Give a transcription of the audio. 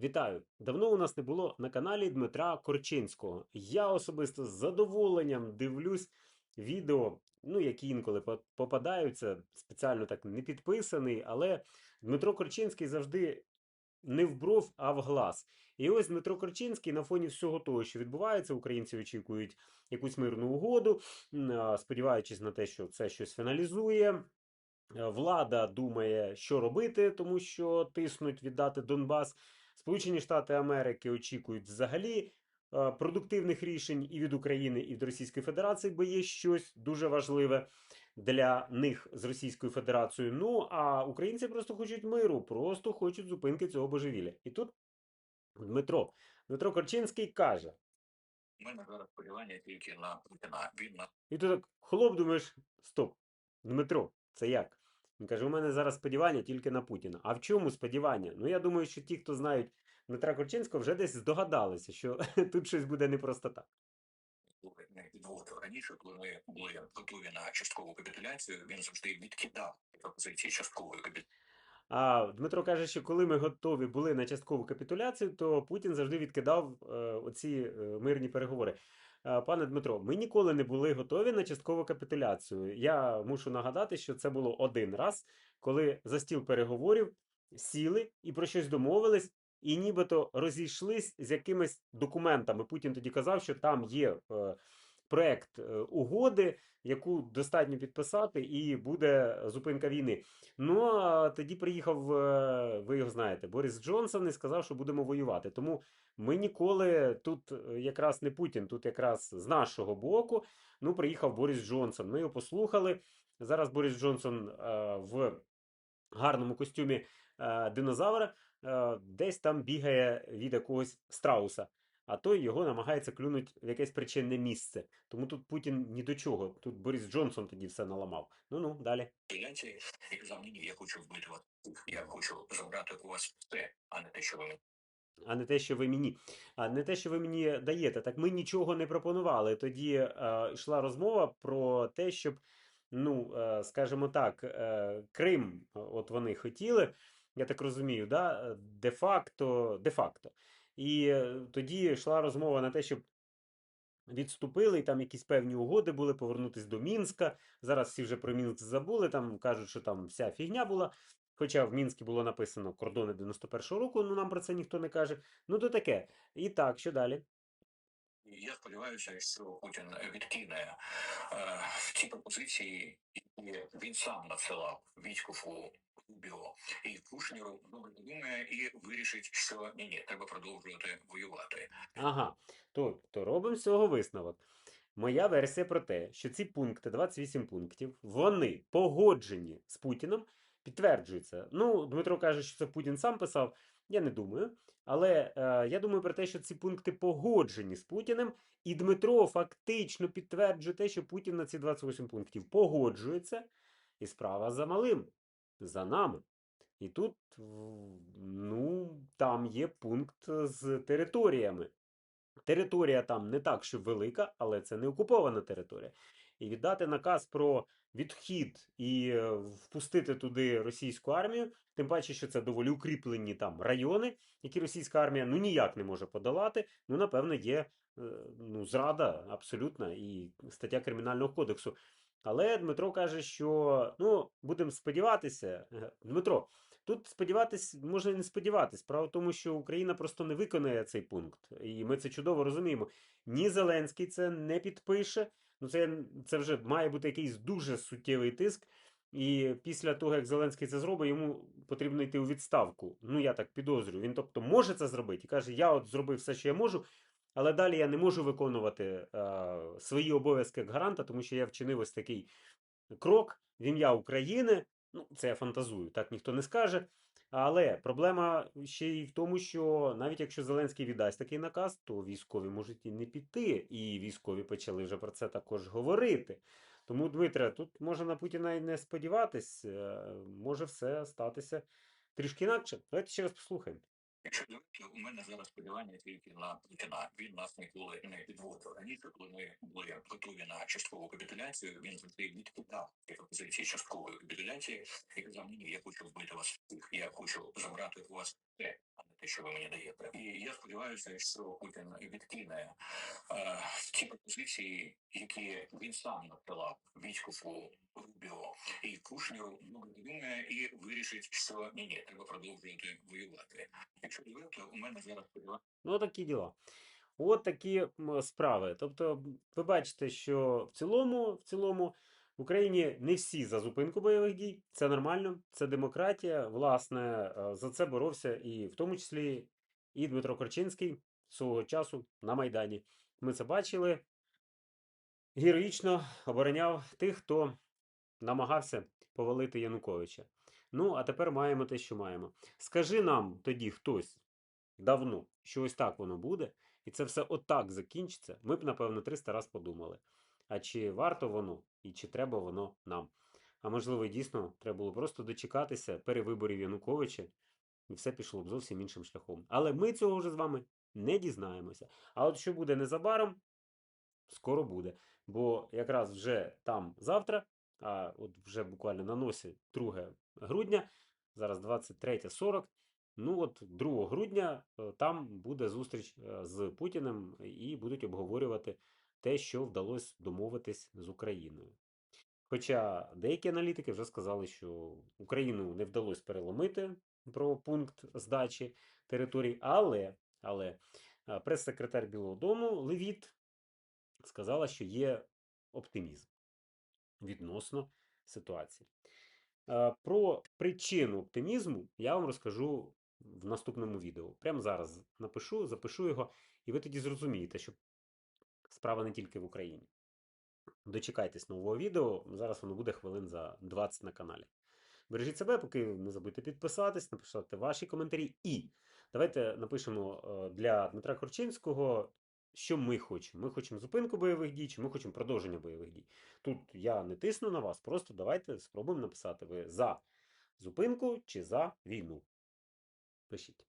Вітаю! Давно у нас не було на каналі Дмитра Корчинського. Я особисто з задоволенням дивлюсь відео, ну, які інколи попадаються, спеціально так не підписаний, але Дмитро Корчинський завжди не в бров, а в глаз. І ось Дмитро Корчинський на фоні всього того, що відбувається, українці очікують якусь мирну угоду, сподіваючись на те, що це щось фіналізує. Е, Влада думає, що робити, тому що тиснуть віддати Донбас. Сполучені Штати Америки очікують взагалі е, продуктивних рішень і від України, і від Російської Федерації, бо є щось дуже важливе для них з Російською Федерацією. Ну а українці просто хочуть миру, просто хочуть зупинки цього божевілля. І тут Дмитро, Дмитро Корчинський каже: мене зараз сподівання тільки на Путіна. Він на І ти так хлоп, думаєш, стоп, Дмитро, це як? Він каже: у мене зараз сподівання тільки на Путіна. А в чому сподівання? Ну я думаю, що ті, хто знають Дмитра Корчинського, вже десь здогадалися, що тут щось буде не просто так. не підводив раніше, коли ми були готові на часткову капітуляцію. Він завжди відкидав пропозиції часткової капітуляції. А Дмитро каже, що коли ми готові були на часткову капітуляцію, то Путін завжди відкидав е, оці е, мирні переговори. Е, Пане Дмитро, ми ніколи не були готові на часткову капітуляцію. Я мушу нагадати, що це було один раз, коли за стіл переговорів сіли і про щось домовились, і нібито розійшлись з якимись документами. Путін тоді казав, що там є е, проект е, угоди, яку достатньо підписати, і буде зупинка війни. Ну а тоді приїхав, е, ви його знаєте, Борис Джонсон і сказав, що будемо воювати. Тому ми ніколи тут е, якраз не Путін, тут якраз з нашого боку. Ну, приїхав Борис Джонсон. Ми його послухали. Зараз Борис Джонсон в гарному костюмі динозавра десь там бігає від якогось страуса. А той його намагається клюнути в якесь причинне місце. Тому тут Путін ні до чого. Тут Борис Джонсон тоді все наламав. Ну ну далі. І казав, ні, ні, я хочу вбити вас. Я хочу забрати у вас все, а не те, що ви мені а не те, що ви мені, а не те, що ви мені даєте. Так ми нічого не пропонували. Тоді е, йшла розмова про те, щоб, ну, е, скажімо так, е, Крим, от вони хотіли, я так розумію, да, де-факто, де-факто. І е, тоді йшла розмова на те, щоб відступили, і там якісь певні угоди були, повернутись до Мінська. Зараз всі вже про Мінськ забули, там кажуть, що там вся фігня була. Хоча в Мінську було написано кордони 91-го року, ну нам про це ніхто не каже. Ну то таке. І так, що далі? Я сподіваюся, що Путін відкине е, ті пропозиції, які він сам надсилав Вітькову, Рубіо Кушніру. Добре подумає і вирішить, що ні, ні, треба продовжувати воювати. Ага, то, то робимо з цього висновок. Моя версія про те, що ці пункти, 28 пунктів, вони погоджені з Путіном, підтверджуються. Ну, Дмитро каже, що це Путін сам писав. Я не думаю. Але е, я думаю про те, що ці пункти погоджені з Путіним, і Дмитро фактично підтверджує те, що Путін на ці 28 пунктів погоджується, і справа за малим, за нами. І тут, ну, там є пункт з територіями. Територія там не так, що велика, але це не окупована територія. І віддати наказ про відхід і е, впустити туди російську армію, тим паче, що це доволі укріплені там райони, які російська армія ну ніяк не може подолати. Ну, напевно, є е, ну, зрада абсолютна і стаття Кримінального кодексу. Але Дмитро каже, що ну, будемо сподіватися. Е, Дмитро, Тут сподіватись, можна і не сподіватись. Справа в тому, що Україна просто не виконає цей пункт. І ми це чудово розуміємо. Ні Зеленський це не підпише. Ну, це, це вже має бути якийсь дуже суттєвий тиск. І після того, як Зеленський це зробить, йому потрібно йти у відставку. Ну, я так підозрюю. Він, тобто, може це зробити і каже: я от зробив все, що я можу, але далі я не можу виконувати е, свої обов'язки як гаранта, тому що я вчинив ось такий крок в ім'я України. Ну, це я фантазую, так ніхто не скаже. Але проблема ще й в тому, що навіть якщо Зеленський віддасть такий наказ, то військові можуть і не піти, і військові почали вже про це також говорити. Тому, Дмитре, тут може на Путіна і не сподіватись, е, може все статися трішки інакше. Давайте ще раз послухаємо. Якщо дивитися, у мене зараз сподівання тільки на Путіна. Він нас ніколи не підводив. Раніше, коли ми були готові на часткову капітуляцію, він завжди відкидав ці пропозиції часткової капітуляції і казав, ні, я хочу вбити вас всіх, я хочу забрати у вас те, що ви мені даєте. І я сподіваюся, що Путін відкине е, ті пропозиції, які він сам надсилав Вітькову, Рубіо і Кушнеру, ну, думає, і вирішить, що ні, ні, треба продовжувати воювати. Якщо дивитися, у мене зараз сподівання. Ну, такі діла. От такі справи. Тобто, ви бачите, що в цілому, в цілому в Україні не всі за зупинку бойових дій. Це нормально, це демократія. Власне, е, за це боровся і в тому числі і Дмитро Корчинський свого часу на Майдані. Ми це бачили. Героїчно обороняв тих, хто намагався повалити Януковича. Ну, а тепер маємо те, що маємо. Скажи нам тоді хтось давно, що ось так воно буде, і це все отак закінчиться, ми б, напевно, 300 раз подумали. А чи варто воно і чи треба воно нам? А можливо, дійсно треба було просто дочекатися перевиборів Януковича, і все пішло б зовсім іншим шляхом. Але ми цього вже з вами не дізнаємося. А от що буде незабаром, скоро буде. Бо якраз вже там завтра, а от вже буквально на носі 2 грудня, зараз 23.40. Ну, от 2 грудня е, там буде зустріч е, з Путіним і будуть обговорювати те, що вдалося домовитись з Україною. Хоча деякі аналітики вже сказали, що Україну не вдалося переломити про пункт здачі територій, але, але прес-секретар Білого Дому Левіт сказала, що є оптимізм відносно ситуації. Про причину оптимізму я вам розкажу в наступному відео. Прямо зараз напишу, запишу його, і ви тоді зрозумієте, що справа не тільки в Україні. Дочекайтесь нового відео. Зараз воно буде хвилин за 20 на каналі. Бережіть себе, поки не забудьте підписатись, написати ваші коментарі. І давайте напишемо е, для Дмитра Корчинського, що ми хочемо. Ми хочемо зупинку бойових дій, чи ми хочемо продовження бойових дій. Тут я не тисну на вас, просто давайте спробуємо написати ви за зупинку чи за війну. Пишіть.